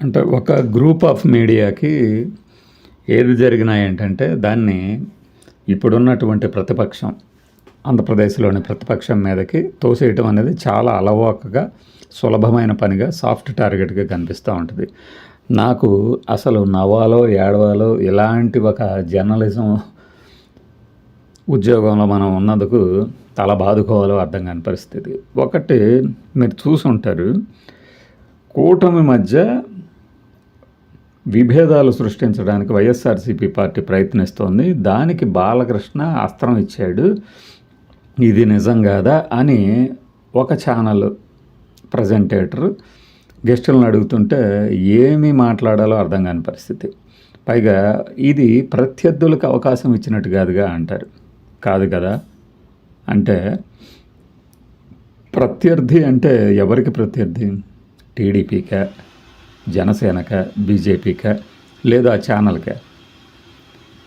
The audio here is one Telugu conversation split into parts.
అంటే ఒక గ్రూప్ ఆఫ్ మీడియాకి ఏది జరిగినా ఏంటంటే దాన్ని ఇప్పుడున్నటువంటి ప్రతిపక్షం ఆంధ్రప్రదేశ్లోని ప్రతిపక్షం మీదకి తోసేయటం అనేది చాలా అలవాకగా సులభమైన పనిగా సాఫ్ట్ టార్గెట్గా కనిపిస్తూ ఉంటుంది. నాకు అసలు నవ్వాలో ఏడవాలో ఇలాంటి ఒక జర్నలిజం ఉద్యోగంలో మనం ఉన్నందుకు తల బాదుకోవాలో అర్థం కాని పరిస్థితి. ఒకటి మీరు చూసుంటారు కూటమి మధ్య విభేదాలు సృష్టించడానికి వైఎస్ఆర్సీపీ పార్టీ ప్రయత్నిస్తోంది. దానికి బాలకృష్ణ అస్త్రం ఇచ్చాడు. ఇది నిజం కాదా అని ఒక ఛానల్ ప్రజెంటేటర్ గెస్టులను అడుగుతుంటే ఏమి మాట్లాడాలో అర్థం కాని పరిస్థితి. పైగా ఇది ప్రత్యర్థులకు అవకాశం ఇచ్చినట్టు కాదుగా అంటారు. కాదు కదా? అంటే ప్రత్యర్థి అంటే ఎవరికి ప్రత్యర్థి? టీడీపీకా? జనసేనక బీజేపీక లేదా ఛానల్క.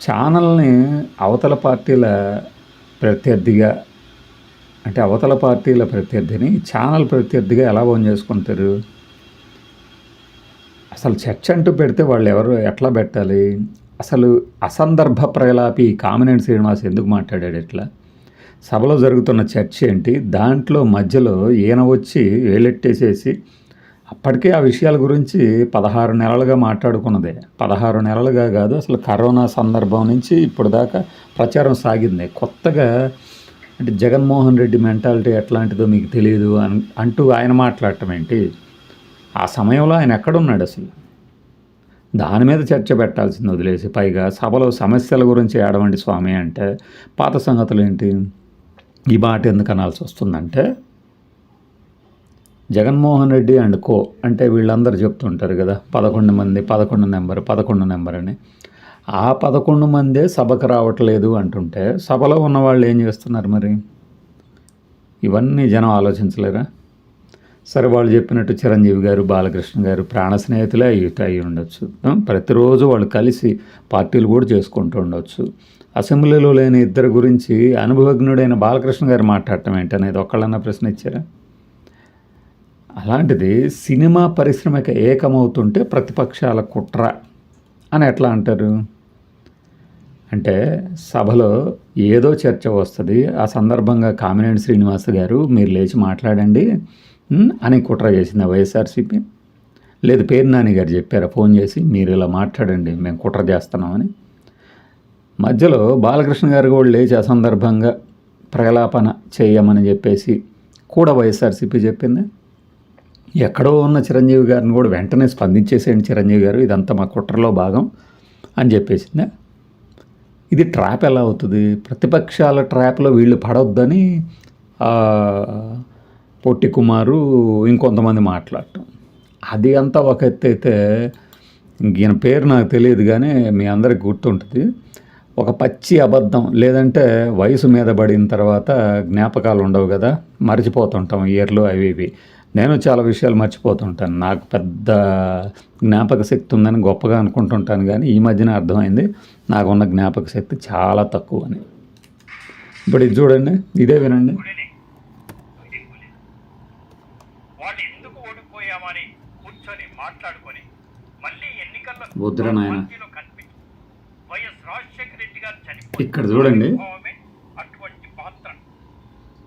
ఛానల్ని అవతల పార్టీల ప్రత్యర్థిగా అంటే అవతల పార్టీల ప్రత్యర్థిని ఛానల్ ప్రత్యర్థిగా ఎలా ఓన్ చేసుకుంటారు? అసలు చర్చ అంటూ పెడితే వాళ్ళు ఎవరు ఎట్లా పెట్టాలి? అసలు అసందర్భ ప్రలాపి కామినేని శ్రీనివాస్ ఎందుకు మాట్లాడాడు ఎట్లా సభలో జరుగుతున్న చర్చ ఏంటి? దాంట్లో మధ్యలో ఈయన వచ్చి వేలెట్టేసేసి అప్పటికే ఆ విషయాల గురించి పదహారు నెలలుగా మాట్లాడుకున్నదే. పదహారు నెలలుగా కాదు అసలు కరోనా సందర్భం నుంచి ఇప్పుడు దాకా ప్రచారం సాగింది. కొత్తగా అంటే జగన్మోహన్ రెడ్డి మెంటాలిటీ ఎట్లాంటిదో మీకు తెలియదు అని అంటూ ఆయన మాట్లాడటం ఏంటి? ఆ సమయంలో ఆయన ఎక్కడున్నాడు అసలు? దాని మీద చర్చ పెట్టాల్సింది వదిలేసి పైగా సభలో సమస్యల గురించి ఏడవండి స్వామి అంటే పాత సంగతులు ఏంటి? ఈ మాట ఎందుకు అనాల్సి వస్తుందంటే జగన్మోహన్ రెడ్డి అండ్ కో అంటే వీళ్ళందరూ చెప్తుంటారు కదా పదకొండు మంది పదకొండు నెంబర్ పదకొండు నెంబర్ అని. ఆ పదకొండు మందే సభకు రావట్లేదు అంటుంటే సభలో ఉన్న వాళ్ళు ఏం చేస్తున్నారు మరి? ఇవన్నీ జనం ఆలోచించలేరా? సరే వాళ్ళు చెప్పినట్టు చిరంజీవి గారు బాలకృష్ణ గారు ప్రాణ స్నేహితులే అయ్యి అయి ఉండొచ్చు. ప్రతిరోజు వాళ్ళు కలిసి పార్టీలు కూడా చేసుకుంటూ ఉండొచ్చు. అసెంబ్లీలో లేని ఇద్దరు గురించి అనుభవజ్ఞుడైన బాలకృష్ణ గారు మాట్లాడటం ఏంటనేది ఒక్కళ్ళన్నా ప్రశ్న ఇచ్చారా అలాంటిది సినిమా పరిశ్రమకి ఏకమవుతుంటే ప్రతిపక్షాల కుట్ర అని ఎట్లా అంటారు? అంటే సభలో ఏదో చర్చ వస్తుంది ఆ సందర్భంగా కామినేని శ్రీనివాస్ గారు మీరు లేచి మాట్లాడండి అని కుట్ర చేసింది వైఎస్ఆర్సీపీ. లేదు పేరు నాని గారు చెప్పారా ఫోన్ చేసి మీరు ఇలా మాట్లాడండి మేము కుట్ర చేస్తున్నామని. మధ్యలో బాలకృష్ణ గారు కూడా లేచి ఆ సందర్భంగా ప్రలాపన చేయమని చెప్పేసి కూడా వైఎస్ఆర్సీపీ చెప్పింది. ఎక్కడో ఉన్న చిరంజీవి గారిని కూడా వెంటనే స్పందించేసేయండి చిరంజీవి గారు ఇదంతా మా కుట్రలో భాగం అని చెప్పేసిందా? ఇది ట్రాప్ ఎలా అవుతుంది? ప్రతిపక్షాల ట్రాప్లో వీళ్ళు పడొద్దని పొట్టి కుమారు ఇంకొంతమంది మాట్లాడటం. అది అంతా ఒక ఎత్తు అయితే ఈయన పేరు నాకు తెలియదు కానీ మీ అందరికి గుర్తుంటుంది. ఒక పచ్చి అబద్ధం లేదంటే వయసు మీద పడిన తర్వాత జ్ఞాపకాలు ఉండవు కదా మర్చిపోతుంటాం ఇయర్లు అవి ఇవి. నేను చాలా విషయాలు మర్చిపోతుంటాను. నాకు పెద్ద జ్ఞాపక శక్తి ఉందని గొప్పగా అనుకుంటుంటాను కానీ ఈ మధ్యన అర్థమైంది నాకున్న జ్ఞాపక శక్తి చాలా తక్కువ అని ఇప్పుడు ఇది చూడండి ఇదే వినండి. గుడిని వాళ్ళు ఎందుకు ఓడిపోయామని కూర్చొని మాట్లాడుకొని మళ్ళీ ఎన్నికల్లో వద్దురా నాయనా. పార్టీలో కనిపించి వైఎస్ రాజశేఖర రెడ్డి గారు చనిపోయి ఇక్కడ చూడండి. అటువంటి పాత్ర.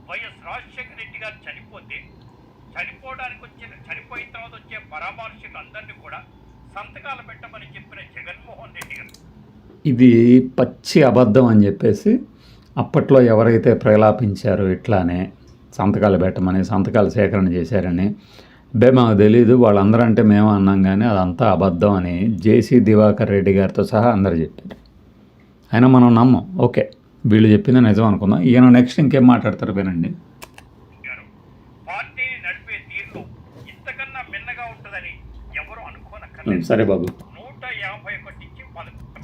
వైఎస్ రాజశేఖర రెడ్డి గారు చనిపోతే చనిపోవడానికి వచ్చిన చనిపోయిన తర్వాత వచ్చే పరామర్శకులందరినీ కూడా సంతకాలు పెట్టమని చెప్పిన జగన్మోహన్ రెడ్డి గారు. ఇది పచ్చి అబద్ధం అని చెప్పేసి అప్పట్లో ఎవరైతే ప్రలాపించారో ఇట్లానే సంతకాలు పెట్టమని సంతకాలు సేకరణ చేశారని బే మాకు తెలీదు వాళ్ళందరూ అంటే మేము అన్నాం కానీ అదంతా అబద్ధం అని జేసీ దివాకర్ రెడ్డి గారితో సహా అందరు చెప్పారు. అయినా మనం నమ్మం. ఓకే వీళ్ళు చెప్పింది నిజం అనుకుందాం. ఈయన నెక్స్ట్ ఇంకేం మాట్లాడతారు వినండి. గారు పార్టీని నడిపే తీరులో ఇంతకన్నా మిన్నగా ఉంటుందని ఎవరు అనుకోనక్కర్లేదు. సరే బాబు.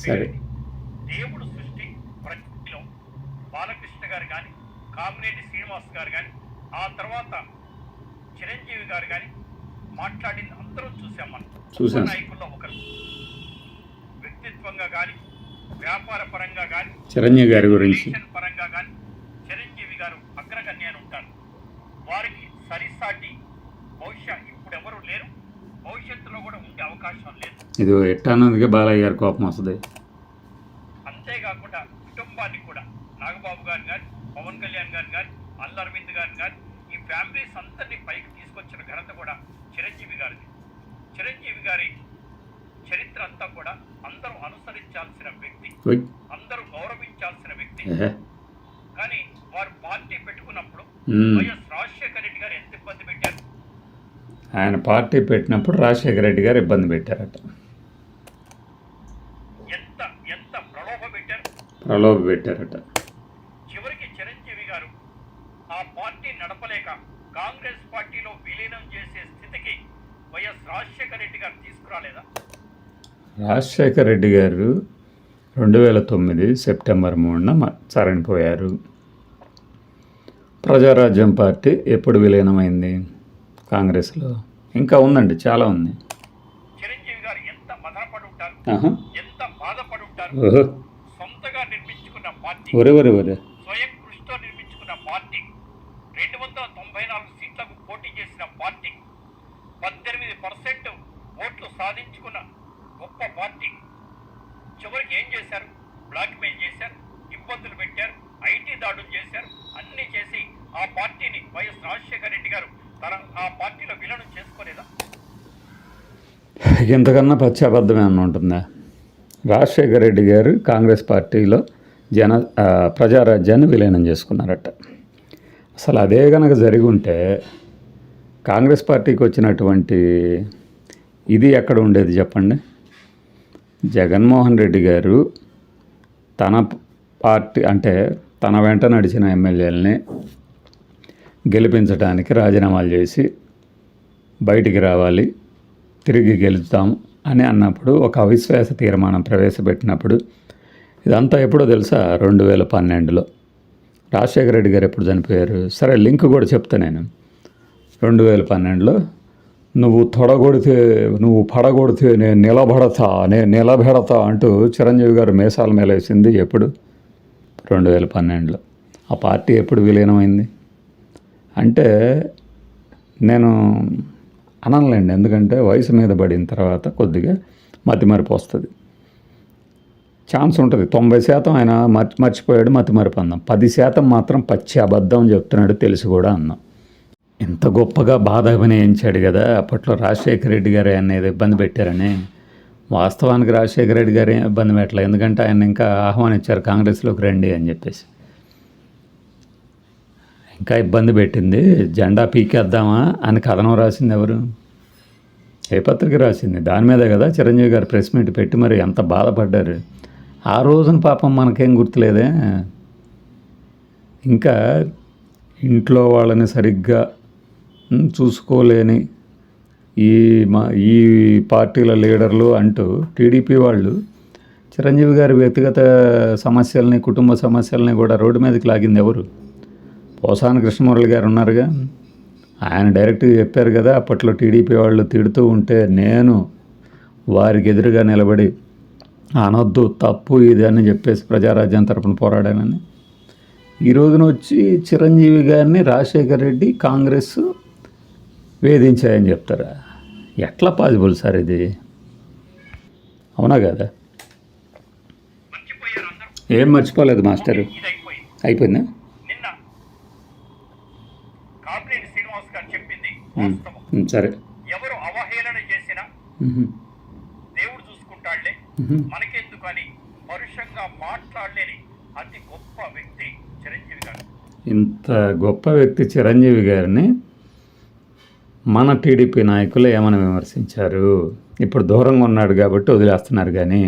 సరే. దేవుడు సృష్టి ప్రకృతిలో బాలకృష్ణ గారు కానీ కామినేని శ్రీనివాస్ గారు కానీ ఆ తర్వాత చిరంజీవి గారు కానీ మాట్లాడింది అందరూ చూసాం మనం. చూసాం. నాయకుల్లో ఒకరు. వ్యక్తిత్వంగా కానీ వ్యాపార పరంగా కానీ చిరంజీవి గారి గురించి. పరంగా కానీ చిరంజీవి గారు అగ్రగణ్యాన్ని ఉంటారు వారికి సరిసాటి బహుశా ఇప్పుడు ఎవరు లేరు. భవిష్యత్తులో కూడా ఉండే అవకాశం లేదు. ఇది ఎట్టానందుకే బాలయ్య గారి కోపం వస్తుంది. అంతేకాకుండా కుటుంబాన్ని కూడా నాగబాబు గారు కానీ పవన్ కళ్యాణ్ గారు కానీ అల్లు అరవింద్ గారు కానీ ఈ ఫ్యామిలీస్ అందరినీ పైకి తీసుకొచ్చిన ఘనత కూడా చిరంజీవి గారిది. చిరంజీవి గారి చరిత్ర అంతా కూడా అందరూ అనుసరించాల్సిన. అందరూ గౌరవించాల్సిన వ్యక్తి. ఏహే. కానీ వారు పార్టీ పెట్టుకున్నప్పుడు మ్మ్. వైఎస్ రాజశేఖర రెడ్డి గారు ఎంత ఇబ్బంది పెట్టారు? ఆయన పార్టీ పెట్టినప్పుడు రాజశేఖర రెడ్డి గారు ఇబ్బంది పెట్టారట. ఎంత ఎంత ప్రలోభ పెట్టారు? ప్రలోభ పెట్టారట. చివరికి చిరంజీవి గారు ఆ పార్టీ నడపలేక కాంగ్రెస్ పార్టీలో విలీనం చేసే స్థితికి వైఎస్ రాజశేఖర రెడ్డి గారు తీసుకురాలేదా? రాజశేఖర రెడ్డి గారు రెండు వేల తొమ్మిది సెప్టెంబర్ మూడున చరణిపోయారు ప్రజారాజ్యం పార్టీ ఎప్పుడు విలీనమైంది? కాంగ్రెస్లో. ఇంకా ఉందండి చాలా ఉంది. చిరంజీవి గారు ఎంత మదనపడి ఉంటారు? ఆహా. ఎంత బాధపడి ఉంటారు? ఓహో. సొంతగా నిర్మించుకున్న పార్టీ. ఒరే ఒరే ఒరే. రెండు వందల తొంభై నాలుగు సీట్లకు పోటీ చేసిన పార్టీ. పద్దెనిమిది పర్సెంట్ ఓట్లు సాధించుకున్న గొప్ప పార్టీ. చివరికి ఏం చేశారు? బ్లాక్మెయిల్ చేశారు ఇబ్బందులు పెట్టారు ఐటీ దాడులు చేశారు అన్ని చేసి ఆ పార్టీని వైఎస్ రాజశేఖర రెడ్డి గారు తన ఆ పార్టీలో విలనం చేసుకోలేదా? ఇంతకన్నా పశ్చాబద్ధం ఏమన్నా ఉంటుందా? రాజశేఖర రెడ్డి గారు కాంగ్రెస్ పార్టీలో జన ప్రజారాజ్యాన్ని విలీనం చేసుకున్నారట. అసలు అదే కనుక జరిగి ఉంటే కాంగ్రెస్ పార్టీకి వచ్చినటువంటి ఇది ఎక్కడ ఉండేది చెప్పండి? జగన్మోహన్ రెడ్డి గారు తన పార్టీ అంటే తన వెంట నడిచిన ఎమ్మెల్యేలని గెలిపించడానికి రాజీనామాలు చేసి బయటికి రావాలి తిరిగి గెలుస్తాం అని అన్నప్పుడు ఒక అవిశ్వాస తీర్మానం ప్రవేశపెట్టినప్పుడు ఇదంతా ఎప్పుడో తెలుసా? రెండు వేల పన్నెండులో. రాజశేఖర రెడ్డి గారు ఎప్పుడు చనిపోయారు? సరే లింక్ కూడా చెప్తా నేను. రెండు వేల పన్నెండులో నువ్వు తొడగొడితే నువ్వు పడగొడితే నేను నిలబడతా నేను నిలబెడతా అంటూ చిరంజీవి గారు మేసాల మేలేసింది ఎప్పుడు? రెండు వేల పన్నెండులో. ఆ పార్టీ ఎప్పుడు విలీనమైంది? అంటే నేను అనలేండి ఎందుకంటే వయసు మీద పడిన తర్వాత కొద్దిగా మతిమరుపు వస్తుంది. ఛాన్స్ ఉంటుంది. తొంభై శాతం ఆయన మర్చి మర్చిపోయాడు మతిమరుపు అందాం పది శాతం మాత్రం పచ్చి అబద్ధం చెప్తున్నాడు తెలిసి కూడా అన్నాం. ఇంత గొప్పగా బాధ అభినయించాడు కదా. అప్పట్లో రాజశేఖర రెడ్డి గారు ఆయన ఏదో ఇబ్బంది పెట్టారని. వాస్తవానికి రాజశేఖర రెడ్డి గారు ఇబ్బంది పెట్టలేదు. ఎందుకంటే ఆయన ఇంకా ఆహ్వానించారు కాంగ్రెస్లోకి రండి అని చెప్పేసి. ఇంకా ఇబ్బంది పెట్టింది. జెండా పీకేద్దామా అని కథనం రాసింది ఎవరు? ఏ పత్రిక రాసింది? దాని మీదే కదా చిరంజీవి గారు ప్రెస్ మీట్ పెట్టి మరి ఎంత బాధపడ్డారు. ఆ రోజున పాపం మనకేం గుర్తులేదే. ఇంకా ఇంట్లో వాళ్ళని సరిగ్గా చూసుకోలేని ఈ మా ఈ పార్టీల లీడర్లు అంటూ టీడీపీ వాళ్ళు చిరంజీవి గారి వ్యక్తిగత సమస్యల్ని కుటుంబ సమస్యల్ని కూడా రోడ్డు మీదకి లాగింది ఎవరు? పోసాని కృష్ణమురళి గారు ఉన్నారుగా. ఆయన డైరెక్ట్గా చెప్పారు కదా అప్పట్లో టీడీపీ వాళ్ళు తిడుతూ ఉంటే నేను వారికి ఎదురుగా నిలబడి అనొద్దు తప్పు ఇది అని చెప్పేసి ప్రజారాజ్యం తరపున పోరాడానని. ఈ రోజున వచ్చి చిరంజీవి గారిని రాజశేఖర్ రెడ్డి కాంగ్రెస్ వేధించాయని చెప్తారా? ఎట్లా పాసిబుల్ సార్ ఇది? అవునా కదా? ఏం మర్చిపోలేదు మాస్టరు. అయిపోయింది? సరే. ఎవరు అవహేళన చేసినా దేవుడు చూసుకుంటాడులే. మనకెందుకు అని పరుషంగా మాట్లాడలేని అతి గొప్ప వ్యక్తి చిరంజీవి గారు. ఇంత గొప్ప వ్యక్తి చిరంజీవి గారిని మన టీడీపీ నాయకులు ఏమైనా విమర్శించారు? ఇప్పుడు దూరంగా ఉన్నాడు కాబట్టి వదిలేస్తున్నారు కానీ.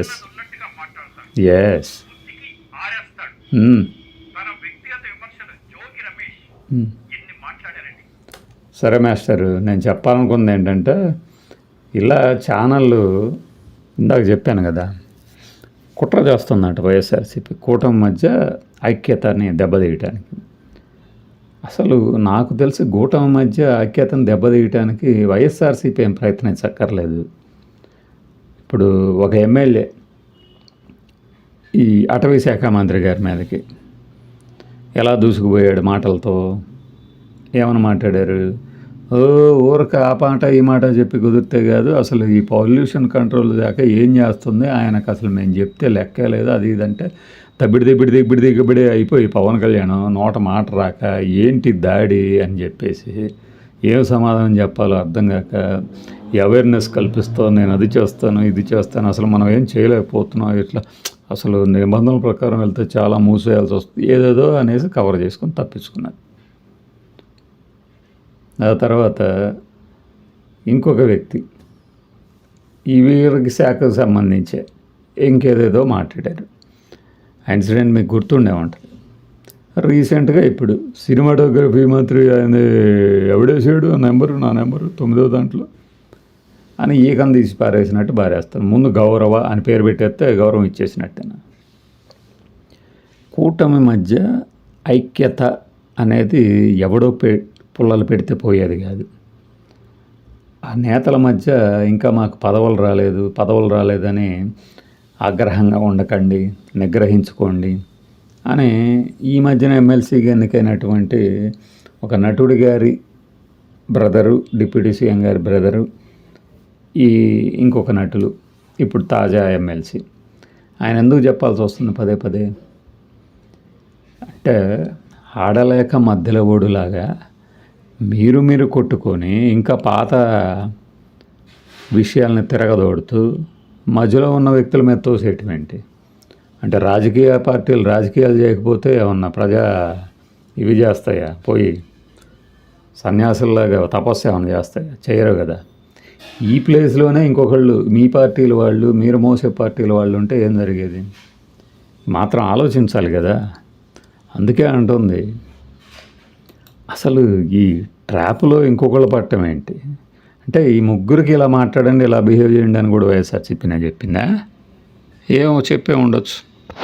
ఎస్ ఉన్నట్టుగా మాట్లాడతాడు ఎస్ సరే మాస్టర్ నేను చెప్పాలనుకుంది ఏంటంటే ఇలా ఛానళ్ళు ఇందాక చెప్పాను కదా కుట్ర చేస్తుందంట వైఎస్ఆర్సీపీ కూటమి మధ్య ఐక్యతని దెబ్బతీయటానికి. అసలు నాకు తెలిసి కూటమి మధ్య ఐక్యతను దెబ్బతీయటానికి వైఎస్ఆర్సీపీ ఏం ప్రయత్నించక్కర్లేదు ఇప్పుడు ఒక ఎమ్మెల్యే ఈ అటవీ శాఖ మంత్రి గారి మీదకి ఎలా దూసుకుపోయాడు మాటలతో? ఏమని మాట్లాడారు? ఊరక ఆ మాట ఈ మాట చెప్పి కుదిరితే కాదు. అసలు ఈ పొల్యూషన్ కంట్రోల్ దాకా ఏం చేస్తుంది? ఆయనకు అసలు మేము చెప్తే లెక్కే లేదు. అది ఇదంటే తబ్బిడి దిబ్బిడి దిబ్బిడి దిగ్గబడి అయిపోయి పవన్ కళ్యాణ్ నోట మాట రాక ఏంటి దాడి అని చెప్పేసి ఏం సమాధానం చెప్పాలో అర్థం కాక అవేర్నెస్ కల్పిస్తాను నేను అది చేస్తాను ఇది చేస్తాను అసలు మనం ఏం చేయలేకపోతున్నాం ఇట్లా అసలు నిబంధనల ప్రకారం వెళ్తే చాలా మూసేయాల్సి వస్తుంది. ఏదేదో అనేసి కవర్ చేసుకొని తప్పించుకున్నాను. ఆ తర్వాత ఇంకొక వ్యక్తి ఈ వీరికి శాఖకు సంబంధించే ఇంకేదేదో మాట్లాడారు. ఆ ఇన్సిడెంట్ మీకు గుర్తుండే ఉంటుంది. రీసెంట్గా ఇప్పుడు సినిమాటోగ్రఫీ మంత్రి ఆయన ఎవడేసాడు నెంబరు నా నెంబరు తొమ్మిదో దాంట్లో. అని ఈకం తీసి పారేసినట్టు పారేస్తాను ముందు గౌరవ అని పేరు పెట్టేస్తే గౌరవం ఇచ్చేసినట్టేనా? కూటమి మధ్య ఐక్యత అనేది ఎవడో పె పుల్లలు పెడితే పోయేది కాదు. ఆ నేతల మధ్య ఇంకా మాకు పదవులు రాలేదు పదవులు రాలేదని ఆగ్రహంగా ఉండకండి నిగ్రహించుకోండి అని ఈ మధ్యన ఎమ్మెల్సీగా ఎన్నికైనటువంటి ఒక నటుడి గారి బ్రదరు డిప్యూటీ సీఎం గారి బ్రదరు ఈ ఇంకొక నటులు ఇప్పుడు తాజా ఎమ్మెల్సీ. ఆయన ఎందుకు చెప్పాల్సి వస్తుంది పదే పదే? అంటే ఆడలేక మధ్యలో ఓడులాగా మీరు మీరు కొట్టుకొని ఇంకా పాత విషయాల్ని తిరగదోడుతూ మధ్యలో ఉన్న వ్యక్తుల మీద తోసేటువంటి అంటే రాజకీయ పార్టీలు రాజకీయాలు చేయకపోతే ఏమన్నా ప్రజా ఇవి చేస్తాయా? పోయి సన్యాసుల్లాగా తపస్సు ఏమైనా చేస్తాయా? చేయరు కదా. ఈ ప్లేస్లోనే ఇంకొకళ్ళు మీ పార్టీల వాళ్ళు మీరు మోసే పార్టీల వాళ్ళు ఉంటే ఏం జరిగేది? మాత్రం ఆలోచించాలి కదా. అందుకే అంటుంది అసలు ఈ ట్రాప్లో ఇంకొకళ్ళు పట్టడం ఏంటి? అంటే ఈ ముగ్గురికి ఇలా మాట్లాడండి ఇలా బిహేవ్ చేయండి అని కూడా వైఎస్ఆర్ చెప్పినా చెప్పిందా? ఏమో చెప్పే ఉండొచ్చు.